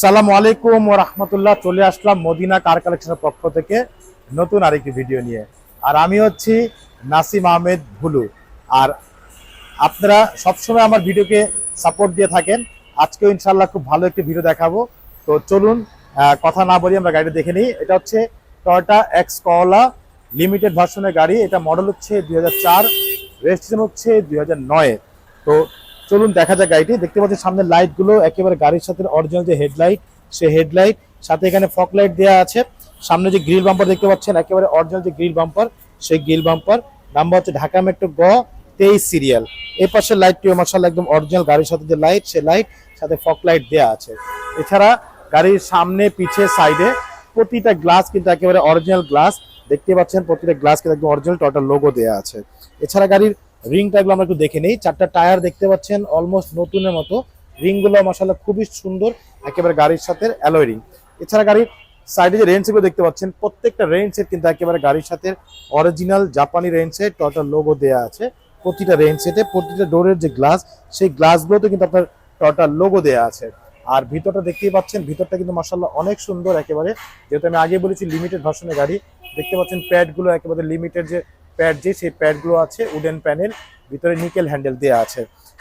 সালাম আলাইকুম ও রহমতুল্লাহ। চলে আসলাম মদিনা কার কালেকশনের পক্ষ থেকে নতুন আরেকটি ভিডিও নিয়ে। আর আমি হচ্ছি নাসিম আহমেদ ভুলু। আর আপনারা সবসময় আমার ভিডিওকে সাপোর্ট দিয়ে থাকেন। আজকেও ইনশাল্লাহ খুব ভালো একটি ভিডিও দেখাবো। তো চলুন কথা না বলি আমরা গাড়িটা দেখে নিই। এটা হচ্ছে টয়টা এক্স কলা লিমিটেড ভার্সনের গাড়ি। এটা মডেল হচ্ছে দুই হাজার চার রেজিস্ট্রেশন হচ্ছে দুই হাজার নয়। তো চলুন দেখা যাক গাড়িটি। দেখতে সামনের লাইটগুলো একেবারে গাড়ির সাথে অরিজিনাল যে হেডলাইট সেই হেডলাইট সাথে এখানে ফক লাইট দেওয়া আছে। সামনে যে গ্রিল বাম্পার দেখতে পাচ্ছেন, একেবারে অরিজিনাল যে গ্রিল বাম্পার সেই গ্রিল বাম্পার নাম্বার হচ্ছে ঢাকা মেট্রো গ, তেইশ সিরিয়াল এই পাশের লাইটটিও মার্শাল একদম অরিজিনাল গাড়ির সাথে যে লাইট সে লাইট সাথে ফক লাইট দেওয়া আছে। এছাড়া গাড়ির সামনে, পিছে সাইডে প্রতিটা গ্লাস কিন্তু একেবারে অরিজিনাল গ্লাস দেখতে পাচ্ছেন প্রতিটা গ্লাস কিন্তু একদম অরিজিনাল টটাল লোগো দেওয়া আছে। এছাড়া গাড়ির রিংটা এগুলো আমরা একটু দেখে নেই। চারটা টায়ার দেখতে পাচ্ছেন অলমোস্ট নতুনের মতো। রিংগুলো মশালা খুবই সুন্দর, একেবারে গাড়ির সাথে অ্যালয় রিং এছাড়া গাড়ির সাইডে যে রেঞ্জগুলো দেখতে পাচ্ছেন, প্রত্যেকটা রেঞ্জ সেট কিন্তু একেবারে গাড়ির সাথে অরিজিনাল জাপানি রেঞ্জ সেট টোটাল লোগো দেওয়া আছে। প্রতিটা রেঞ্জ সেটে প্রতিটা ডোরের যে গ্লাস সেই গ্লাসগুলোতে কিন্তু আপনার টোটাল লোগো দেওয়া আছে। আর ভিতরটা দেখতেই পাচ্ছেন, ভিতরটা কিন্তু মাসাল্লাহ অনেক সুন্দর একেবারে। যেহেতু আমি আগে বলেছি লিমিটেড ভার্সনের গাড়ি, দেখতে পাচ্ছেন প্যাডগুলো একেবারে লিমিটেড যে প্যাড যে সেই প্যাডগুলো আছে, উডেন প্যানেল, ভিতরে নিকেল হ্যান্ডেল দেওয়া আছে।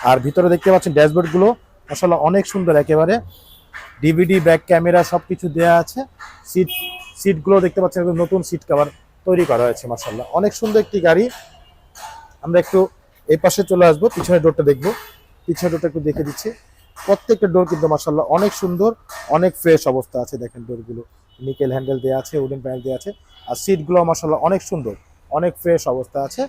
আর ভিতরে দেখতে পাচ্ছেন ড্যাশবোর্ডগুলো মাসাল্লাহ অনেক সুন্দর একেবারে। ডিভিডি, ব্যাক ক্যামেরা সবকিছু দেওয়া আছে। সিট, সিটগুলো দেখতে পাচ্ছেন নতুন সিট কভার তৈরি করা হয়েছে মাসাল্লাহ অনেক সুন্দর একটি গাড়ি। আমরা একটু এই পাশে চলে আসব, পিছনের ডোরটা দেখব। পিছনের ডোরটা একটু দেখে দিচ্ছি। প্রত্যেকটা ডোর কিন্তু মাসাল্লাহ অনেক সুন্দর, অনেক ফ্রেশ অবস্থা আছে। দেখেন ডোরগুলো, নিকেল হ্যান্ডেল দেওয়া আছে, উডেন প্যানেল দেওয়া আছে। আর সিটগুলো মাসাল্লাহ অনেক সুন্দর। অনেক ফ্রেশ অবস্থা আছে।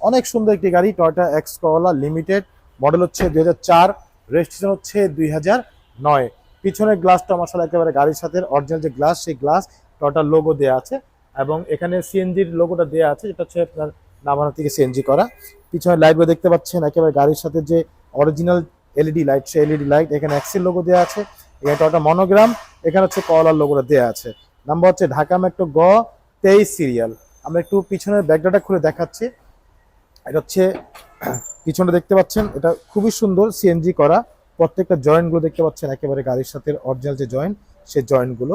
অনেক সুন্দর একটি গাড়ি Toyota X Corolla limited model হচ্ছে দুই হাজার চার রেজিস্ট্রেশন হচ্ছে দুই হাজার নয়। পিছনের গ্লাসটা মশলা একেবারে গাড়ির সাথে অরিজিনাল যে গ্লাস সেই গ্লাস টয়টার লোগো দেওয়া আছে এবং এখানে সিএনজির লোগোটা দেওয়া আছে, যেটা হচ্ছে আপনার নামানো থেকে সিএনজি করা। পিছনে লাইটগুলো দেখতে পাচ্ছেন, একেবারে গাড়ির সাথে যে অরিজিনাল এলইডি লাইট সেই এলইডি লাইট এখানে অ্যাক্সেল লোগো দেওয়া আছে। এখানে টয়টা মনোগ্রাম এখানে হচ্ছে কলার লোগোটা দেওয়া আছে। নাম্বার হচ্ছে ঢাকা মেট্রো গ তেইশ সিরিয়াল আমরা একটু পিছনের ব্যাকডাটা খুলে দেখাচ্ছি। এটা হচ্ছে পিছনে দেখতে পাচ্ছেন, এটা খুবই সুন্দর সিএনজি করা। প্রত্যেকটা জয়েন্টগুলো দেখতে পাচ্ছেন, একেবারে গাড়ির সাথে অরিজিনাল যে জয়েন্ট সে জয়েন্টগুলো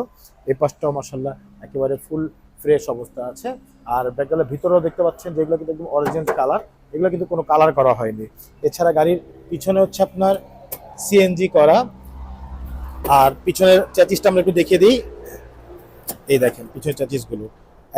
এই পাশটাও মাসাল্লাহ একেবারে ফুল ফ্রেশ অবস্থা আছে। আর ব্যাকগালের ভিতরেও দেখতে পাচ্ছেন যেগুলো কিন্তু একদম অরিজিনাল কালার এগুলো কিন্তু কোনো কালার করা হয়নি। এছাড়া গাড়ির পিছনে হচ্ছে আপনার সিএনজি করা। আর পিছনের চ্যাচিসটা আমরা একটু দেখিয়ে দিই। এই দেখেন, পিছনের চ্যাচিসগুলো।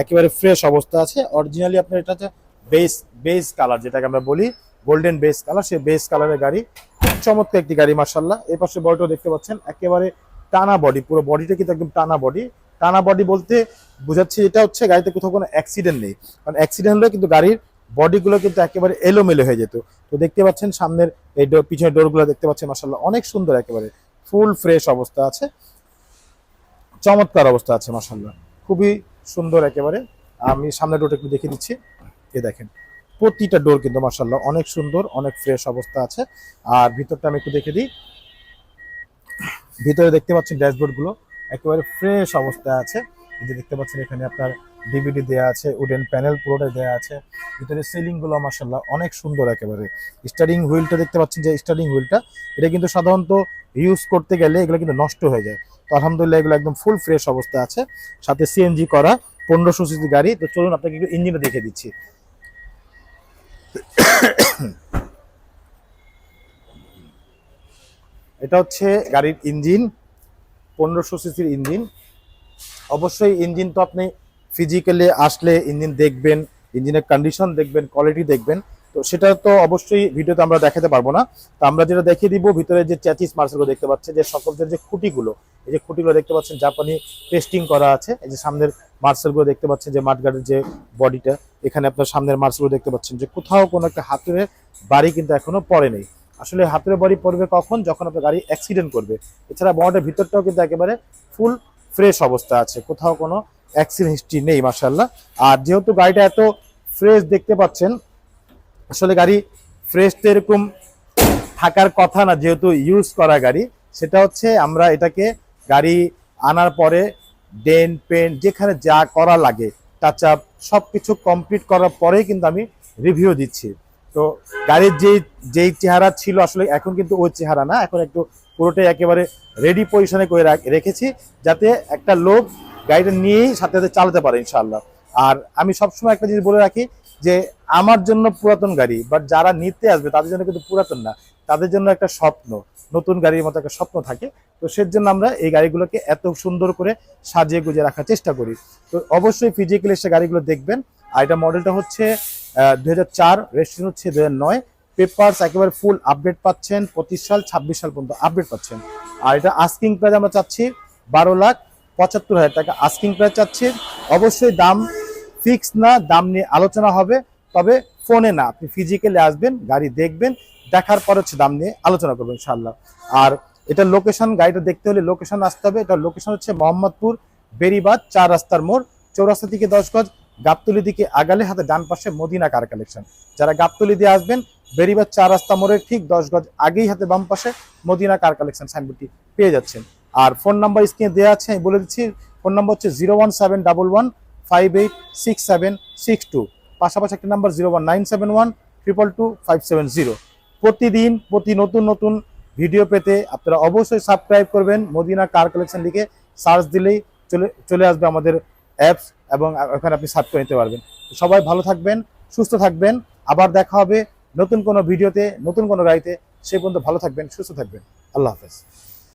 একেবারে ফ্রেশ অবস্থা আছে। অরিজিনালি আপনার এটা হচ্ছে বেস বেস কালার যেটাকে আমরা বলি গোল্ডেন বেস কালার সেই বেস কালারের গাড়ি। খুব চমৎকার একটি গাড়ি মার্শাল্লাহ এই পাশে বডিটাও দেখতে পাচ্ছেন, একেবারে টানা বডি পুরো বডিটা কিন্তু একদম টানা বডি টানা বডি বলতে বোঝাচ্ছে এটা হচ্ছে গাড়িতে কোথাও কোনো অ্যাক্সিডেন্ট নেই। কারণ অ্যাক্সিডেন্ট হলে কিন্তু গাড়ির বডিগুলো কিন্তু একেবারে এলোমেলো হয়ে যেত। তো দেখতে পাচ্ছেন সামনের এই পিছনের ডোরগুলো দেখতে পাচ্ছেন মার্শাল্লাহ অনেক সুন্দর একেবারে। ফুল ফ্রেশ অবস্থা আছে। চমৎকার অবস্থা আছে মার্শাল্লাহ খুবই সুন্দর একেবারে। আমি সামনে ডোরটা একটু দেখে দিচ্ছি। এ দেখেন, প্রতিটা ডোর কিন্তু মার্শাল্লাহ অনেক সুন্দর, অনেক ফ্রেশ অবস্থা আছে। আর ভিতরটা আমি একটু দেখে দিই। ভিতরে দেখতে পাচ্ছেন ড্যাশবোর্ডগুলো একেবারে ফ্রেশ অবস্থায় আছে। যে দেখতে পাচ্ছেন এখানে আপনার ডিভিডি দেওয়া আছে উডেন প্যানেল পুরোটাই দেওয়া আছে। ভিতরে সিলিংগুলো মার্শাল্লাহ অনেক সুন্দর একেবারে। স্টারিং হুইলটা দেখতে পাচ্ছেন যে স্টারিং হুইলটা এটা কিন্তু সাধারণত ইউজ করতে গেলে এগুলো কিন্তু নষ্ট হয়ে যায়। তো আলহামদুলিল্লাহ এগুলো একদম ফুল ফ্রেশ অবস্থা আছে। সাথে সিএনজি করা, পনেরোশো সিসি গাড়ি। তো চলুন আপনাকে একটু ইঞ্জিনটা দেখে দিচ্ছি। এটা হচ্ছে গাড়ির ইঞ্জিন পনেরোশো সিসির ইঞ্জিন অবশ্যই ইঞ্জিন তো আপনি ফিজিক্যালি আসলে ইঞ্জিন দেখবেন ইঞ্জিনের কন্ডিশন দেখবেন কোয়ালিটি দেখবেন, তো সেটা তো অবশ্যই ভিডিওতে আমরা দেখাতে পারব না। তো আমরা যেটা দেখিয়ে দিব, ভিতরে যে চ্যাচিস মার্সেলগুলো দেখতে পাচ্ছেন, যে সকলের যে খুঁটিগুলো, এই যে খুঁটিগুলো দেখতে পাচ্ছেন, জাপানি পেস্টিং করা আছে, এই যে সামনের মার্সেলগুলো দেখতে পাচ্ছেন, যে মাঠগাড়ির যে বডিটা, এখানে আপনার সামনের মার্সেলগুলো দেখতে পাচ্ছেন, যে কোথাও কোনো একটা হাতুড়ের বাড়ি কিন্তু এখনও পড়ে নেই। আসলে হাতুড়ে বাড়ি পড়বে কখন? যখন আপনার গাড়ি অ্যাক্সিডেন্ট করবে। এছাড়া বডির ভিতরটাও কিন্তু একেবারে ফুল ফ্রেশ অবস্থা আছে, কোথাও কোনো অ্যাক্সিডেন্ট হিস্ট্রি নেই মার্শাল্লাহ আর যেহেতু গাড়িটা এত ফ্রেশ দেখতে পাচ্ছেন, আসলে গাড়ি ফ্রেশ তো এরকম থাকার কথা না, যেহেতু ইউজ করা গাড়ি, সেটা হচ্ছে আমরা এটাকে গাড়ি আনার পরে ডেন পেন যেখানে যা করা লাগে টাচ আপ সব কিছু কমপ্লিট করার পরেই কিন্তু আমি রিভিউ দিচ্ছি। তো গাড়ির যেই যেই চেহারা ছিল, আসলে এখন কিন্তু ওই চেহারা না, এখন একটু পুরোটাই একেবারে রেডি পজিশনে করে রাখ- রেখেছি, যাতে একটা লোক গাড়িটা নিয়েই সাথে সাথে চালাতে পারে ইনশাল্লাহ আর আমি সবসময় একটা জিনিস বলে রাখি যে, আমার জন্য পুরাতন গাড়ি বাট যারা নিতে আসবে, তাদের জন্য কিন্তু পুরাতন না। তাদের জন্য একটা স্বপ্ন, নতুন গাড়ির মতো একটা স্বপ্ন থাকে। তো সেজন্য আমরা এই গাড়িগুলোকে এত সুন্দর করে সাজিয়ে গুজিয়ে রাখার চেষ্টা করি। তো অবশ্যই ফিজিক্যালি এসে গাড়িগুলো দেখবেন। আর এটা মডেলটা হচ্ছে দু হাজার চার রেজিস্ট্রেশন হচ্ছে দু পেপার্স একেবারে ফুল আপডেট পাচ্ছেন, পঁচিশ সাল, ছাব্বিশ সাল পর্যন্ত আপডেট পাচ্ছেন। আর এটা আস্কিং প্রাইস আমরা চাচ্ছি বারো লাখ পঁচাত্তর হাজার টাকা আস্কিং প্রাইস চাচ্ছি। অবশ্যই দাম ফিক্স না, দাম নিয়ে আলোচনা হবে। তবে ফোনে না, আপনি ফিজিক্যালি আসবেন, গাড়ি দেখবেন, দেখার পর হচ্ছে দাম নিয়ে আলোচনা করবেন ইনশাল্লাহ আর এটা লোকেশন গাড়িটা দেখতে হলে লোকেশন আসতে হবে। এটা লোকেশন হচ্ছে মোহাম্মদপুর বেরিবাদ চার রাস্তার মোড়, চৌরাস্তা থেকে দশ গজ, গাবতলি দিকে আগালে হাতে ডান পাশে মদিনা কার কালেকশন যারা গাবতলি দিয়ে আসবেন বেরিবাদ চার রাস্তা মোড়ের ঠিক দশ গজ আগেই হাতে বাম পাশে মদিনা কার কালেকশন সাইনবোর্ডটি পেয়ে যাচ্ছেন। আর ফোন নাম্বার স্ক্রিনে দেওয়া আছে, আমি বলে দিচ্ছি, ফোন নাম্বার হচ্ছে zero one seven double one five eight six seven six two. পাশাপাশি একটা number zero one nine seven one triple two five seven zero. প্রতিদিন, প্রতি নতুন নতুন ভিডিও পেতে আপনারা অবশ্যই সাবস্ক্রাইব করবেন। মদিনা কার কালেকশন লিখে সার্চ দিলেই চলে চলে আসবে আমাদের অ্যাপস এবং ওখানে আপনি সার্চ করে নিতে পারবেন। সবাই ভালো থাকবেন, সুস্থ থাকবেন। আবার দেখা হবে নতুন কোনো ভিডিওতে, নতুন কোনো গাড়িতে। সে পর্যন্ত ভালো থাকবেন, সুস্থ থাকবেন। আল্লাহ হাফেজ।